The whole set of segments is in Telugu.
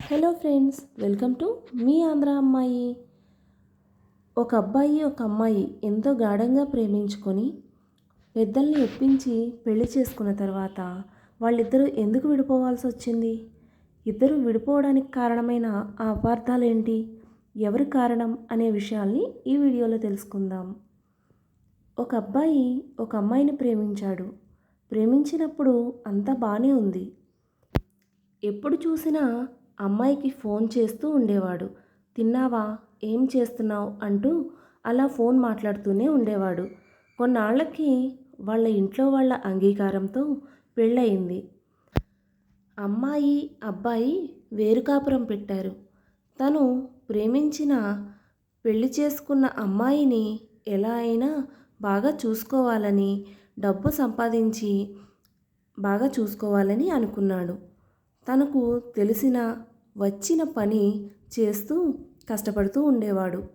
హలో ఫ్రెండ్స్ వెల్కమ్ టు మీ ఆంధ్ర అమ్మాయి. ఒక అబ్బాయి ఒక అమ్మాయి ఎంతో గాఢంగా ప్రేమించుకొని పెద్దల్ని ఒప్పించి పెళ్ళి చేసుకున్న తర్వాత వాళ్ళిద్దరూ ఎందుకు విడిపోవాల్సి వచ్చింది? ఇద్దరు విడిపోవడానికి కారణమైన ఆ అపార్థాలు ఏంటి ఎవరు కారణం అనే విషయాల్ని ఈ వీడియోలో తెలుసుకుందాం. ఒక అబ్బాయి ఒక అమ్మాయిని ప్రేమించాడు. ప్రేమించినప్పుడు అంతా బాగానే ఉంది. ఎప్పుడు చూసినా అమ్మాయికి ఫోన్ చేస్తూ ఉండేవాడు. తిన్నావా? ఏం చేస్తున్నావు? అంటూ అలా ఫోన్ మాట్లాడుతూనే ఉండేవాడు. కొన్నాళ్ళకి వాళ్ళ ఇంట్లో వాళ్ళ అంగీకారంతో పెళ్ళయింది. అమ్మాయి అబ్బాయి వేరుకాపురం పెట్టారు. తను ప్రేమించిన పెళ్ళి చేసుకున్న అమ్మాయిని ఎలా అయినా బాగా చూసుకోవాలని డబ్బు సంపాదించి బాగా చూసుకోవాలని అనుకున్నాడు. తనకు తెలిసిన వచ్చిన పని చేస్తూ కష్టపడుతూ ఉండేవాడు.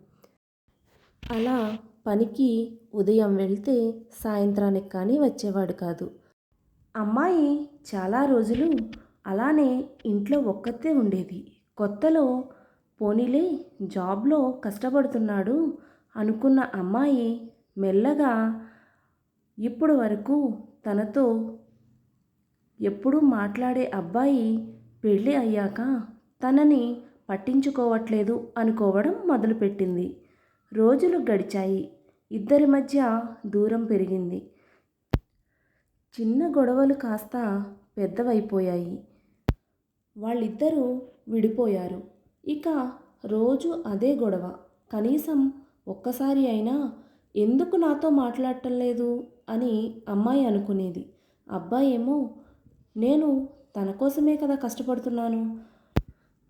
అలా పనికి ఉదయం వెళ్తే సాయంత్రానికి కానీ వచ్చేవాడు కాదు. అమ్మాయి చాలా రోజులు అలానే ఇంట్లో ఒక్కతే ఉండేది. కొత్తలో పోనీలే జాబ్లో కష్టపడుతున్నాడు అనుకున్న అమ్మాయి మెల్లగా ఇప్పుడు వరకు తనతో ఎప్పుడూ మాట్లాడే అబ్బాయి పెళ్ళి అయ్యాక తనని పట్టించుకోవట్లేదు అనుకోవడం మొదలుపెట్టింది. రోజులు గడిచాయి. ఇద్దరి మధ్య దూరం పెరిగింది. చిన్న గొడవలు కాస్త పెద్దవైపోయాయి. వాళ్ళిద్దరూ విడిపోయారు. ఇక రోజు అదే గొడవ. కనీసం ఒక్కసారి అయినా ఎందుకు నాతో మాట్లాడటం లేదు అని అమ్మాయి అనుకునేది. అబ్బాయి ఏమో నేను తన కోసమే కదా కష్టపడుతున్నాను.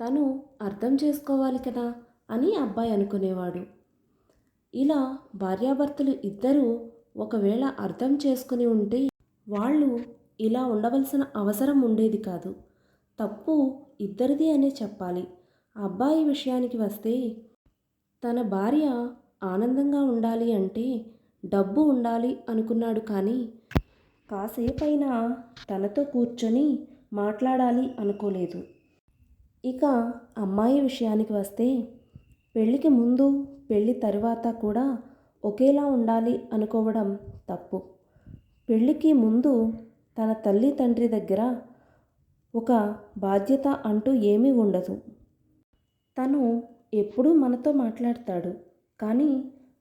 తను అర్థం చేసుకోవాలి కదా అని అబ్బాయి అనుకునేవాడు. ఇలా భార్యాభర్తలు ఇద్దరూ ఒకవేళ అర్థం చేసుకుని ఉంటే వాళ్ళు ఇలా ఉండవలసిన అవసరం ఉండేది కాదు. తప్పు ఇద్దరిది అనే చెప్పాలి. అబ్బాయి విషయానికి వస్తే తన భార్య ఆనందంగా ఉండాలి అంటే డబ్బు ఉండాలి అనుకున్నాడు కానీ కాసేపైనా తనతో కూర్చొని మాట్లాడాలి అనుకోలేదు. ఇక అమ్మాయి విషయానికి వస్తే పెళ్ళికి ముందు పెళ్ళి తరువాత కూడా ఒకేలా ఉండాలి అనుకోవడం తప్పు. పెళ్ళికి ముందు తన తల్లి తండ్రి దగ్గర ఒక బాధ్యత అంటూ ఏమీ ఉండదు. తను ఎప్పుడూ మనతో మాట్లాడతాడు. కానీ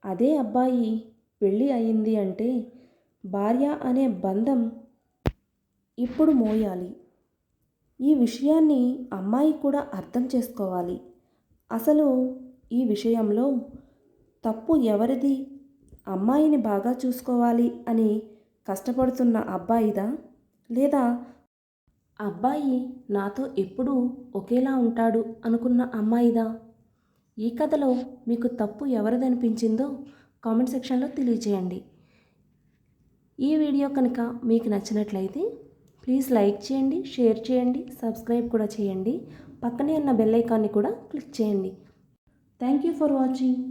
అదే అబ్బాయి పెళ్ళి అయింది అంటే భార్య అనే బంధం ఇప్పుడు మోయాలి. ఈ విషయాన్ని అమ్మాయి కూడా అర్థం చేసుకోవాలి. అసలు ఈ విషయంలో తప్పు ఎవరిది? అమ్మాయిని బాగా చూసుకోవాలి అని కష్టపడుతున్న అబ్బాయిదా? లేదా అబ్బాయి నాతో ఎప్పుడూ ఒకేలా ఉంటాడు అనుకున్న అమ్మాయిదా? ఈ కథలో మీకు తప్పు ఎవరిదనిపించిందో కామెంట్ సెక్షన్లో తెలియచేయండి. ఈ వీడియో కనుక మీకు నచ్చినట్లయితే ప్లీజ్ లైక్ చేయండి షేర్ చేయండి సబ్స్క్రైబ్ కూడా చేయండి. పక్కనే ఉన్న బెల్ ఐకాన్ని కూడా క్లిక్ చేయండి. Thank you for watching.